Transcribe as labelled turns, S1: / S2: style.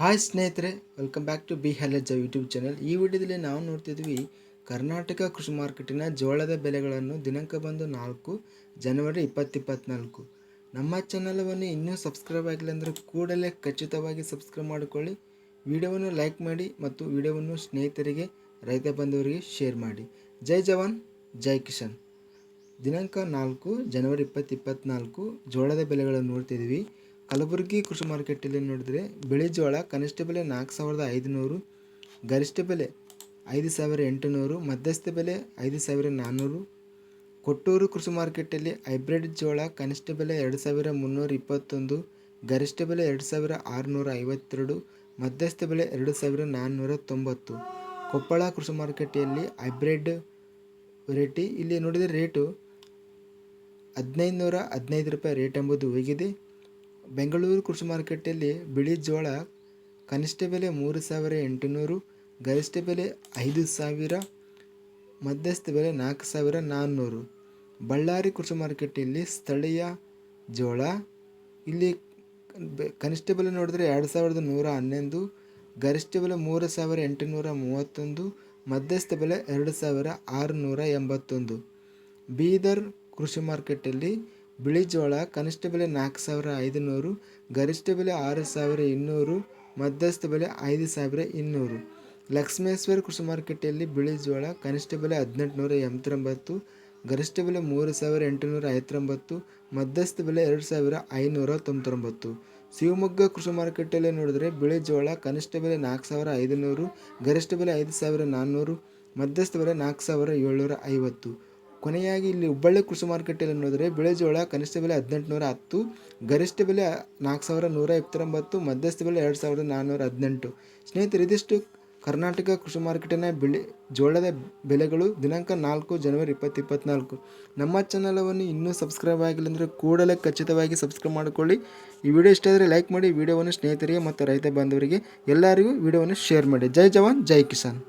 S1: Hi ಸ್ನೇಹಿತರೆ welcome back to B ಹ್ಯಾಲೆಜ್ YouTube channel ಈ ವಿಡಿಯೋದಲ್ಲಿ ನಾವು ನೋಡ್ತಿದ್ವಿ ಕರ್ನಾಟಕ ಕೃಷಿ ಮಾರ್ಕೆಟಿನ ಜೋಳದ ಬೆಲೆಗಳನ್ನು ದಿನಾಂಕ ಬಂದು ನಾಲ್ಕು, ಜನವರಿ ಇಪ್ಪತ್ತಿಪ್ಪತ್ನಾಲ್ಕು. ನಮ್ಮ ಚಾನಲವನ್ನು ಇನ್ನೂ ಸಬ್ಸ್ಕ್ರೈಬ್ ಆಗಿಲ್ಲ ಅಂದರೆ ಕೂಡಲೇ ಖಚಿತವಾಗಿ ಸಬ್ಸ್ಕ್ರೈಬ್ ಮಾಡಿಕೊಳ್ಳಿ. ವಿಡಿಯೋವನ್ನು ಲೈಕ್ ಮಾಡಿ ಮತ್ತು ವಿಡಿಯೋವನ್ನು ಸ್ನೇಹಿತರಿಗೆ, ರೈತ ಬಂಧುವರಿಗೆ ಶೇರ್ ಮಾಡಿ. ಜೈ ಜವಾನ್, ಜೈ ಕಿಶನ್ ದಿನಾಂಕ ನಾಲ್ಕು, ಜನವರಿ ಇಪ್ಪತ್ತಿಪ್ಪತ್ನಾಲ್ಕು, ಜೋಳದ ಬೆಲೆಗಳನ್ನು ನೋಡ್ತಿದ್ವಿ. ಕಲಬುರಗಿ ಕೃಷಿ ಮಾರ್ಕೆಟಲ್ಲಿ ನೋಡಿದರೆ ಬಿಳಿ ಜೋಳ ಕನಿಷ್ಠ ಬೆಲೆ ನಾಲ್ಕು ಸಾವಿರದ ಐದುನೂರು, ಗರಿಷ್ಠ ಬೆಲೆ ಐದು ಸಾವಿರ ಎಂಟುನೂರು, ಮಧ್ಯಸ್ಥ ಬೆಲೆ ಐದು ಸಾವಿರ ನಾನ್ನೂರು. ಕೊಟ್ಟೂರು ಕೃಷಿ ಮಾರ್ಕೆಟಲ್ಲಿ ಹೈಬ್ರಿಡ್ ಜೋಳ ಕನಿಷ್ಠ ಬೆಲೆ ಎರಡು ಸಾವಿರ ಮುನ್ನೂರ ಇಪ್ಪತ್ತೊಂದು, ಗರಿಷ್ಠ ಬೆಲೆ ಎರಡು ಸಾವಿರ ಆರುನೂರ ಐವತ್ತೆರಡು, ಮಧ್ಯಸ್ಥ ಬೆಲೆ ಎರಡು ಸಾವಿರ ನಾನ್ನೂರ ತೊಂಬತ್ತು. ಕೊಪ್ಪಳ ಕೃಷಿ ಮಾರುಕಟ್ಟೆಯಲ್ಲಿ ಹೈಬ್ರಿಡ್ ವೆರೈಟಿ ಇಲ್ಲಿ ನೋಡಿದರೆ ರೇಟು ಹದಿನೈದು ನೂರ ಹದಿನೈದು ರೂಪಾಯಿ ರೇಟ್ ಎಂಬುದು ಹೋಗಿದೆ. ಬೆಂಗಳೂರು ಕೃಷಿ ಮಾರುಕಟ್ಟೆಯಲ್ಲಿ ಬಿಳಿ ಜೋಳ ಕನಿಷ್ಠ ಬೆಲೆ ಮೂರು ಸಾವಿರ ಎಂಟುನೂರು, ಗರಿಷ್ಠ ಬೆಲೆ ಐದು ಸಾವಿರ, ಮಧ್ಯಸ್ಥ ಬೆಲೆ ನಾಲ್ಕು ಸಾವಿರ ನಾನ್ನೂರು. ಬಳ್ಳಾರಿ ಕೃಷಿ ಮಾರುಕಟ್ಟೆಯಲ್ಲಿ ಸ್ಥಳೀಯ ಜೋಳ, ಇಲ್ಲಿ ಕನಿಷ್ಠ ಬೆಲೆ ನೋಡಿದ್ರೆ ಎರಡು ಸಾವಿರದ ನೂರ ಹನ್ನೊಂದು, ಗರಿಷ್ಠ ಬೆಲೆ ಮೂರು ಸಾವಿರ ಎಂಟುನೂರ ಮೂವತ್ತೊಂದು, ಮಧ್ಯಸ್ಥ ಬೆಲೆ ಎರಡು ಸಾವಿರ ಆರುನೂರ ಎಂಬತ್ತೊಂದು. ಬೀದರ್ ಕೃಷಿ ಮಾರ್ಕೆಟಲ್ಲಿ ಬಿಳಿ ಜೋಳ, ಕನಿಷ್ಠ ಬೆಲೆ ನಾಲ್ಕು ಸಾವಿರ ಐದುನೂರು, ಗರಿಷ್ಠ ಬೆಲೆ ಆರು ಸಾವಿರ ಇನ್ನೂರು, ಮಧ್ಯಸ್ಥ ಬೆಲೆ ಐದು ಸಾವಿರ ಇನ್ನೂರು. ಲಕ್ಷ್ಮೇಶ್ವರ ಕೃಷಿ ಮಾರುಕಟ್ಟೆಯಲ್ಲಿ ಬಿಳಿ ಜೋಳ, ಕನಿಷ್ಠ ಬೆಲೆ ಹದಿನೆಂಟುನೂರ ಎಂಬತ್ತೊಂಬತ್ತು, ಗರಿಷ್ಠ ಬೆಲೆ ಮೂರು ಸಾವಿರ ಎಂಟುನೂರ ಐವತ್ತೊಂಬತ್ತು, ಮಧ್ಯಸ್ಥ ಬೆಲೆ ಎರಡು ಸಾವಿರ ಐನೂರ ತೊಂಬತ್ತೊಂಬತ್ತು. ಶಿವಮೊಗ್ಗ ಕೃಷಿ ಮಾರುಕಟ್ಟೆಯಲ್ಲಿ ನೋಡಿದರೆ ಬಿಳಿ ಜೋಳ, ಕನಿಷ್ಠ ಬೆಲೆ ನಾಲ್ಕು ಸಾವಿರ ಐದುನೂರು, ಗರಿಷ್ಠ ಬೆಲೆ ಐದು ಸಾವಿರ ನಾನ್ನೂರು, ಮಧ್ಯಸ್ಥ ಬೆಲೆ ನಾಲ್ಕು ಸಾವಿರ ಏಳ್ನೂರ ಐವತ್ತು. ಕೊನೆಯಾಗಿ ಇಲ್ಲಿ ಹುಬ್ಬಳ್ಳಿ ಕೃಷಿ ಮಾರುಕಟ್ಟೆಯಲ್ಲಿ ನೋಡಿದರೆ ಬಿಳಿ ಜೋಳ, ಕನಿಷ್ಠ ಬೆಲೆ ಹದಿನೆಂಟುನೂರ ಹತ್ತು, ಗರಿಷ್ಠ ಬೆಲೆ ನಾಲ್ಕು ಸಾವಿರ ನೂರ ಎಪ್ಪತ್ತೊಂಬತ್ತು, ಮಧ್ಯಸ್ಥ ಬೆಲೆ ಎರಡು ಸಾವಿರದ ನಾನ್ನೂರ ಹದಿನೆಂಟು. ಸ್ನೇಹಿತರೆ, ಇದಿಷ್ಟು ಕರ್ನಾಟಕ ಕೃಷಿ ಮಾರುಕಟ್ಟೆನ ಬೆಳೆ, ಜೋಳದ ಬೆಲೆಗಳು ದಿನಾಂಕ ನಾಲ್ಕು ಜನವರಿ ಇಪ್ಪತ್ತು ಇಪ್ಪತ್ತ್ನಾಲ್ಕು ನಮ್ಮ ಚಾನಲವನ್ನು ಇನ್ನೂ ಸಬ್ಸ್ಕ್ರೈಬ್ ಆಗಿಲ್ಲ ಅಂದರೆ ಕೂಡಲೇ ಖಚಿತವಾಗಿ ಸಬ್ಸ್ಕ್ರೈಬ್ ಮಾಡಿಕೊಳ್ಳಿ. ಈ ವಿಡಿಯೋ ಇಷ್ಟ ಆದರೆ ಲೈಕ್ ಮಾಡಿ ವಿಡಿಯೋವನ್ನು ಸ್ನೇಹಿತರಿಗೆ ಮತ್ತು ರೈತ ಬಾಂಧವರಿಗೆ ಎಲ್ಲರಿಗೂ ವಿಡಿಯೋವನ್ನು ಶೇರ್ ಮಾಡಿ. ಜೈ ಜವಾನ್, ಜೈ ಕಿಸಾನ್.